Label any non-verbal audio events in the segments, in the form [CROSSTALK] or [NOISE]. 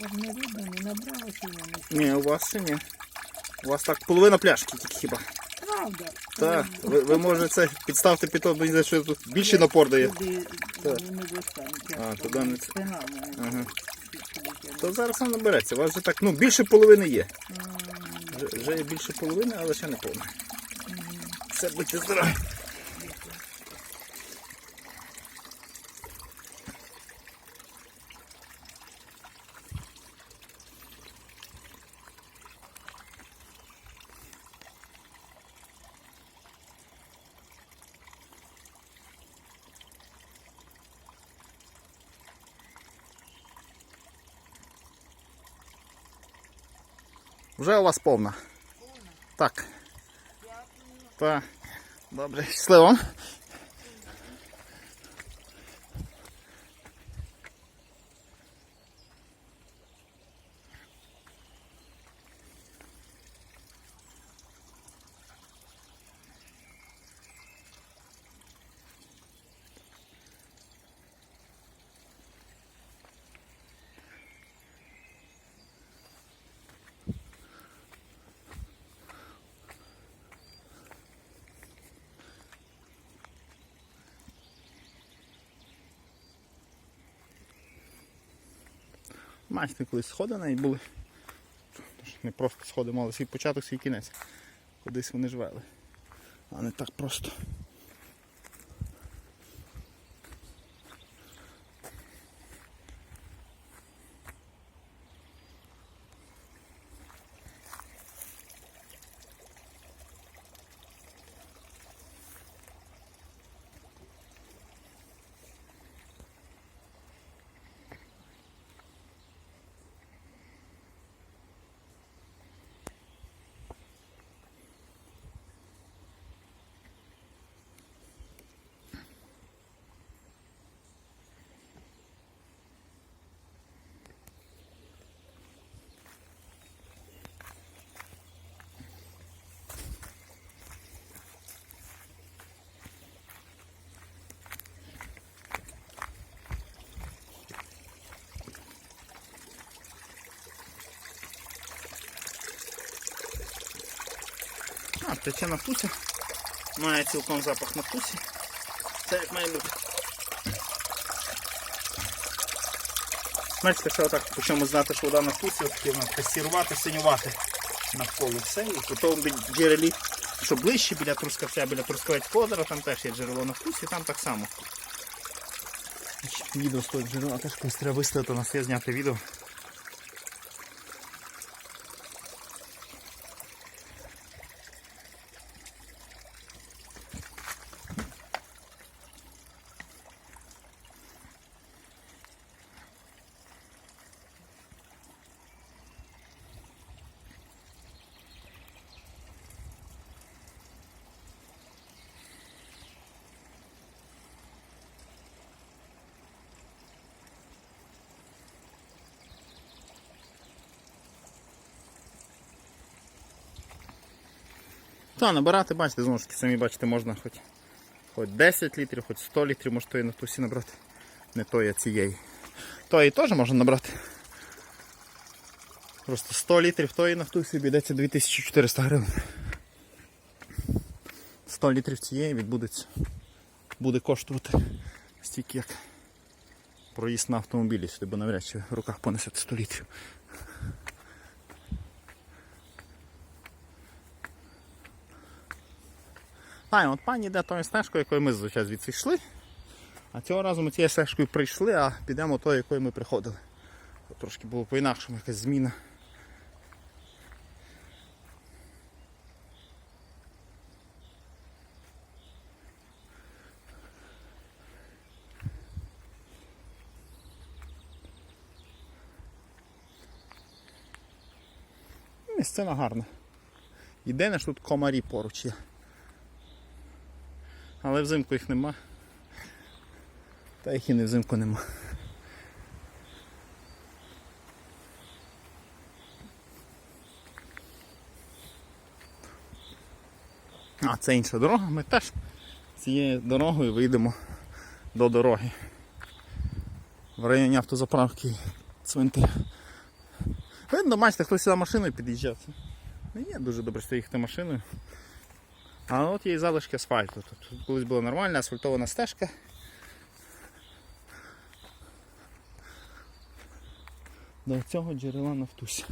Не. Ні, у вас ще ні. У вас так половина пляшки тільки хіба. Правда. Так, ви, ви може це підставте під то, мені що тут більше напор дає. Туди Так. не достануть. А, туди не- Спина в мене. Ага. То зараз сам набереться. У вас вже так, ну, більше половини є. Вже, вже є більше половини, але ще не повна. Все, будьте здорові. Вже у вас повна. Так. Так. Добре, щасливо. Бачите, колись сходи навіть були. Не просто сходи мали свій початок, свій кінець. Кудись вони ж вели. А не так просто. Тече на. Має цілком запах на вкусі. Це як має бути. Бачите, що так почнемо знати, що вода на от таки синювати навколо все. І по тому бі- джерелі, що ближче біля трускавця, біля трускавець озера, там теж є джерело на вкусі, там так само. Відео з того джерела теж колись треба виставити, у нас є зняти відео. Та, набирати, бачите, знову ж таки, самі бачите, можна хоч, хоч 10 літрів, хоч 100 літрів, може тої нафтусі набрати. Не тої, а цієї. Тої теж можна набрати. Просто 100 літрів тої нафтусі обійдеться 2400 гривень. 100 літрів цієї відбудеться. Буде коштувати стільки як проїзд на автомобілі сюди, бо навряд чи в руках понесете 100 літрів. А, от пані йде тою стежкою, якою ми зазвичай звідси йшли. А цього разу ми цією стежкою прийшли, а підемо тою, якою ми приходили. Трошки було по-інакшому якась зміна. Місцина гарна. Єдине, що тут комарі поруч є. Але взимку їх нема. Та їх і не взимку нема. А, це інша дорога. Ми теж цією дорогою вийдемо до дороги. В районі автозаправки цвинтар Видно, бачите, хтось сюди машиною під'їжджав. Не є дуже добре що їхати машиною. А от є і залишки асфальту. Тут колись була нормальна асфальтована стежка. До цього джерела Нафтуся.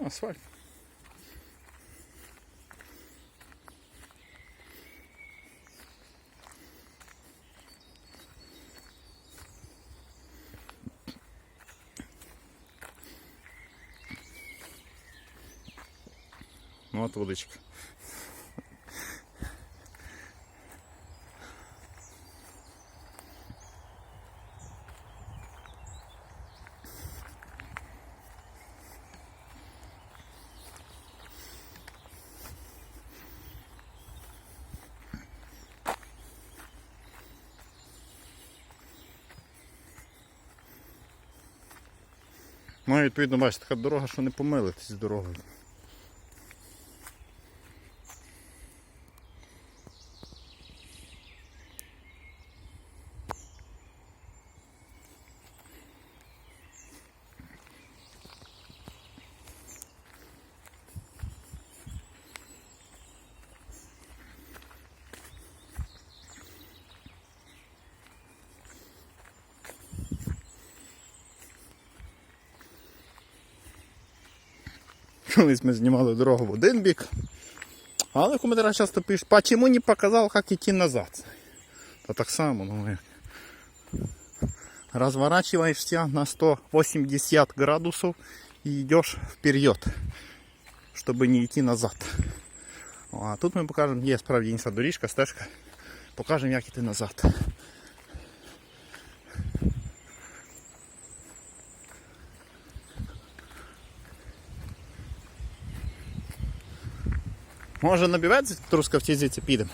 Ну, Асфальт. Ну от водичка. Ну і відповідно, бачите, така дорога, що не помилитись з дорогою. Колись ми знімали дорогу в один бік. Але в коментарях часто пишуть, па чому не показав, як йти назад. То так само, ну як. Разворачиваешься на 180 градусов и идешь вперед, чтобы не идти назад. А тут ми покажемо, є справді інша доріжка, стежка. Покажемо, як йти назад. Може на бівець трускавці звідси підемо?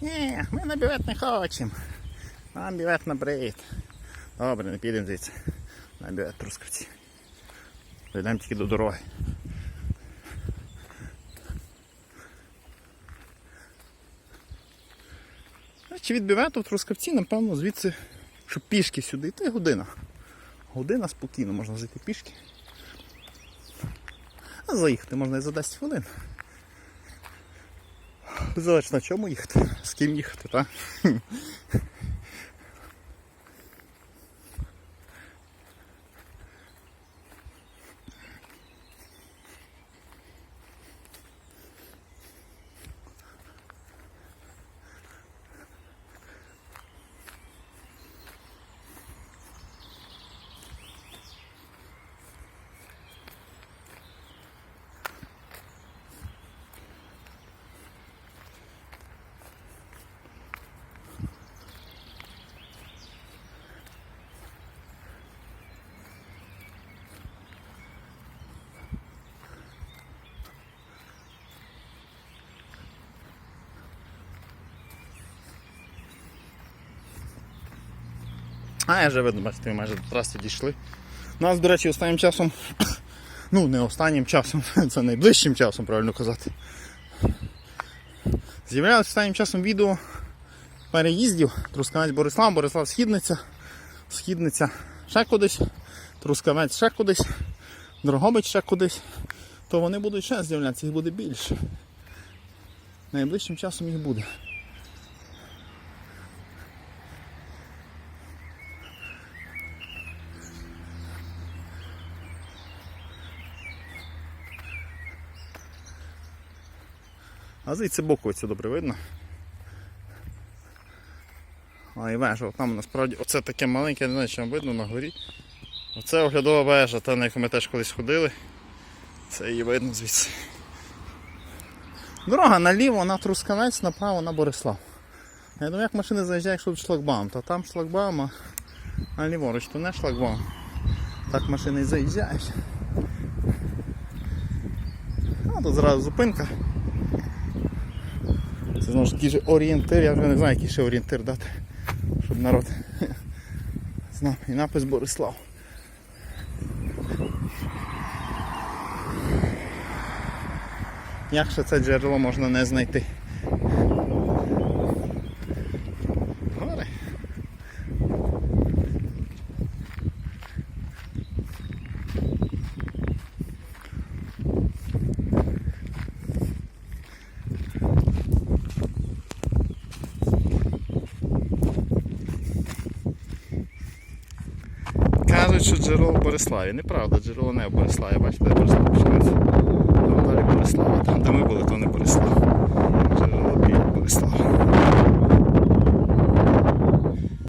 Ні, ми на не хочемо. Нам бівет набрид. Добре, не підемо звідси. На бівет трускавці. Дійдемо тільки до дороги. Чи від бівету в трускавці, напевно, звідси, щоб пішки сюди йти година. Година спокійно, можна зайти пішки. Заїхати можна і за 10 хвилин. Залежно на чому їхати, з ким їхати, так? А, я вже видно, бачите, ми майже до траси дійшли. Нас, до речі, останнім часом, [COUGHS] ну не останнім часом, [COUGHS] це найближчим часом, правильно казати. З'являлося останнім часом відео переїздів. Трускавець Борислав, Борислав Східниця, Східниця ще кудись, Трускавець ще кудись, Дрогобич ще кудись. То вони будуть ще з'являтися, їх буде більше. Найближчим часом їх буде. А звідси боку це добре видно. А і вежа, там насправді оце таке маленьке, не знаю, чи вам видно на горі. Оце оглядова вежа, та на яку ми теж колись ходили. Це її видно звідси. Дорога наліво на Трускавець, направо на Борислав. Я думаю, як машини заїжджають, якщо тут шлагбаум, то там шлагбаум, а- а ліворуч, то не шлагбаум. Так машини і заїжджають. А тут зразу зупинка. Це знову ж такий же орієнтир, я вже не знаю, який ще орієнтир дати, щоб народ [LAUGHS] Знав. І напис Борислав. Як ще це джерело можна не знайти? Кажуть, джерело в Бориславі. Неправда, джерело не в Бориславі. Бачите, де Борислав починається. Там далі Борислава. Там, де ми були, то не Борислав. Джерело біля Борислава.